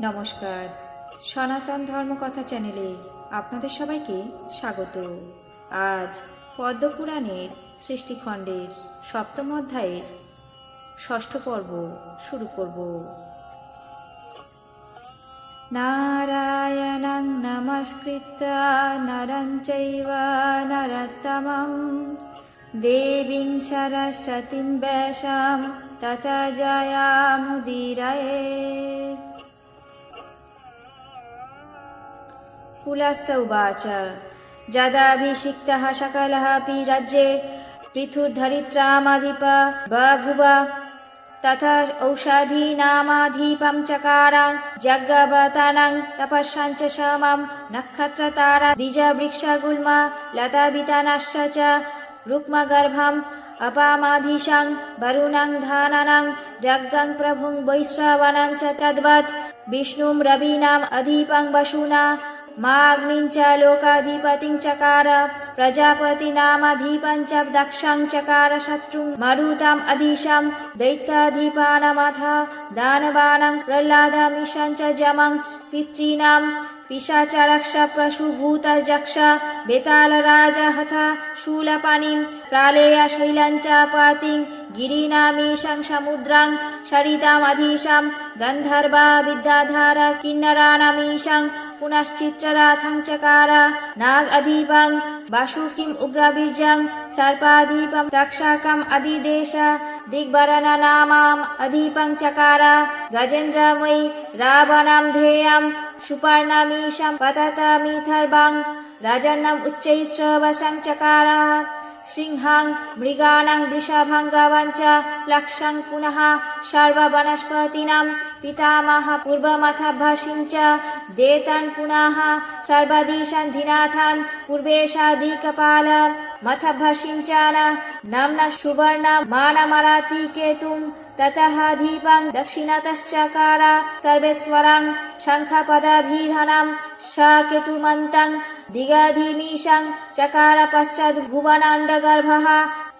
নমস্কার। সনাতন ধর্মকথা চ্যানেলে আপনাদের সবাইকে স্বাগত। আজ পদ্মপুরাণের সৃষ্টিখণ্ডের সপ্তম অধ্যায়ের ষষ্ঠ পর্ব শুরু করব। নারায়ণং নমস্কৃত্য নরং চৈব নরোত্তমং। দেবীং সরস্বতীং ব্যাসাম তত জয়ামুদীরয়ে। पुलस्त उवाच यदाभिषिक्तः सकलः अपि राज्ये पृथुर्धरित्रामधिप बभुव तथा औषधीनामाधिपं चकार जग्गव्रतानां तपस्सां च समं नक्षत्रतारा द्विजवृक्षगुल्म लतावितानाश्च च रुक्मगर्भम् अपामाधीशां वरुणां धानानां यज्ञं प्रभुं वैश्रवणं च तद्वत् विष्णुं रवीणाम् अधिपं वसुना माग्निं च लोकाधिपतिं चकार प्रजापतिनामधिपं च दक्षं चकार शत्रुं मरुताम् अधीशां दैत्याधिपानमथ दानवानां प्रह्लादमिषं च जमं पितॄणां पिशाचरक्ष प्रसूभूतर्जक्ष बेतालराजहथ शूलपाणिं प्रालेयशैलं च पातिं गिरीनामीशं समुद्रं सरितामधीशं गन्धर्वा विद्याधार किन्नराणामीशं पुनश्चित्रराथं चकार नाग अधिपं वासुकिम् उग्रबीर्जं सर्पाधिपं तक्षकम् अधिदेश दिग्वरननामाम् अधिपं चकार गजेन्द्रमयि रावणं ध्येयं सुपर्णमीशं पततमिथर्वं राजन्नम् उच्चैश्रवसं चकार सिंहां मृगाणां वृषभं गवं च लक्षं पुनः सर्ववनस्पतीनां पितामह पूर्वमथ भसिं च देतान् पुनः सर्वदिशं धिनाथान् पूर्वेशादिकपाल मथ भसिं च न नम्न सुवर्ण मानमराति केतुं ततः दीपं दक्षिणतश्चकार सर्वेश्वरं शङ्खपदभिधनं स केतुमन्तं दिगाधिमीशं चकार पश्चात् भुवनाण्डगर्भः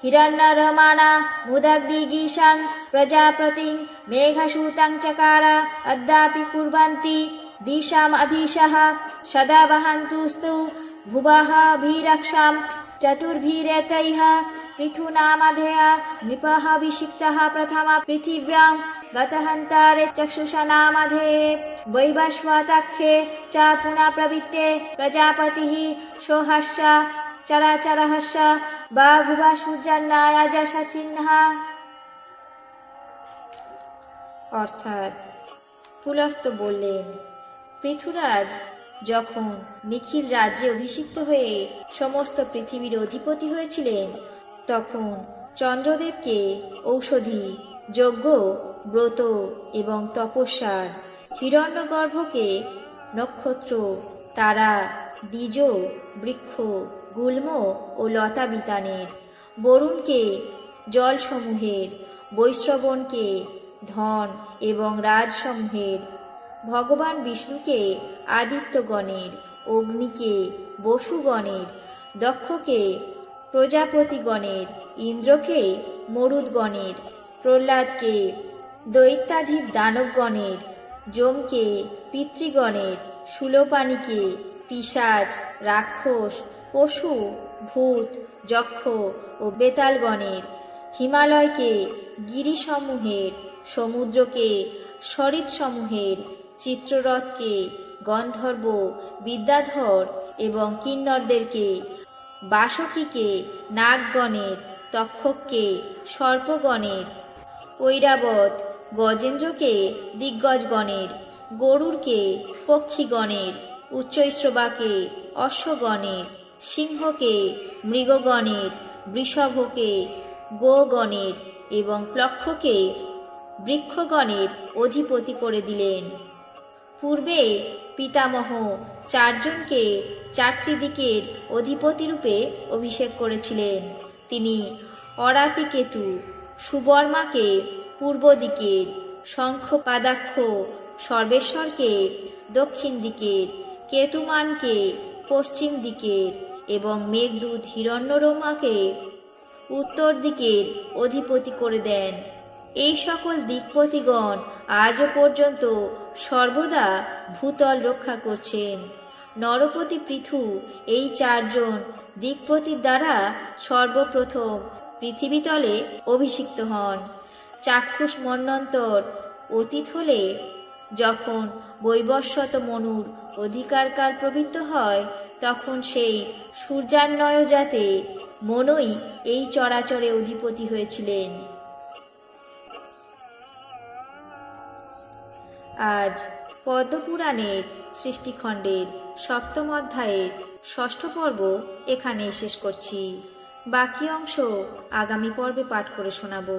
हिरण्यरमाणा मुदग्दिगीशं प्रजापतिं मेघसूतं चकार अद्यापि कुर्वन्ति दिशाम् अधीशः सदा वहन्तुस्तु भुवः भीरक्षां चतुर्भिरेतैः पृथुनामधेय नृपः विषिक्तः प्रथम पृथिव्यां गतहन्तारे चक्षुषनामधे वैवस्वताख्ये च पुनः प्रवृत्ते प्रजापतिः सोहश्च চরাচরহস্য বা ভুবা সূর্যান্নায় যশা চিহ্ন অর্থাৎ পুলস্ত বললেন পৃথুরাজ যখন নিখিল রাজ্যে অভিষিক্ত হয়ে সমস্ত পৃথিবীর অধিপতি হয়েছিলেন তখন চন্দ্রদেবকে ঔষধি যজ্ঞ ব্রত এবং তপস্যার হিরণ্যগর্ভকে নক্ষত্র, তারা, দ্বিজ, বৃক্ষ, গুল্ম ও লতা বিতানের, বরুণকে জলসমূহের, বৈশ্রবণকে ধন এবং রাজসমূহের, ভগবান বিষ্ণুকে আদিত্যগণের, অগ্নিকে বসুগণের, দক্ষকে প্রজাপতিগণের, ইন্দ্রকে মরুদগণের, প্রহ্লাদকে দৈত্যাধিপ দানবগণের, যমকে, পিতৃগণের, সুলোপানিকে পিসাজ রাক্ষস, পশু, ভূত, যক্ষ ও বেতালগণের, হিমালয়কে, গিরিসমূহের, সমুদ্রকে, সরিতসমূহের, চিত্ররথকে, গন্ধর্ব, বিদ্যাধর এবং কিন্নরদেরকে, বাসকীকে, নাগগণের, তক্ষককে, সর্পগণের, ঐরাবত গজেন্দ্রকে দিগ্গজগণের, গরুরকে পক্ষীগণের উচ্চৈশ্রবাকে অশ্বগণের, সিংহকে মৃগগণের, বৃষভকে গোগণের এবং প্লক্ষকে বৃক্ষগণের অধিপতি করে দিলেন। পূর্বে পিতামহ চারজনকে চারটি দিকের অধিপতিরূপে অভিষেক করেছিলেন। তিনি অরাতিকেতু, সুবর্মাকে পূর্ব দিকের শঙ্খপাদাক্ষ সর্বেশ্বরকে, দক্ষিণ দিকের কেতুমানকে, পশ্চিম দিকের এবং মেঘদূত হিরণ্যরমাকে উত্তর দিকের অধিপতি করে দেন। এই সকল দিকপতিগণ আজও পর্যন্ত সর্বদা ভূতল রক্ষা করছেন। নরপতি পৃথু এই চারজন দিকপতির দ্বারা সর্বপ্রথম পৃথিবীতলে অভিষিক্ত হন। চাক্ষুষ মন্বন্তর অতীত হলে যখন বৈবস্বত মনুর অধিকারকাল প্রবৃত্ত হয়, তখন সেই সূর্যান্বয় যাতে মনই এই চরাচরে অধিপতি হয়েছিলেন। আজ পদ্মপুরাণের সৃষ্টিখণ্ডের সপ্তম অধ্যায়ের ষষ্ঠ পর্ব এখানেই শেষ করছি। বাকি অংশ আগামী পর্বে পাঠ করে শোনাবো।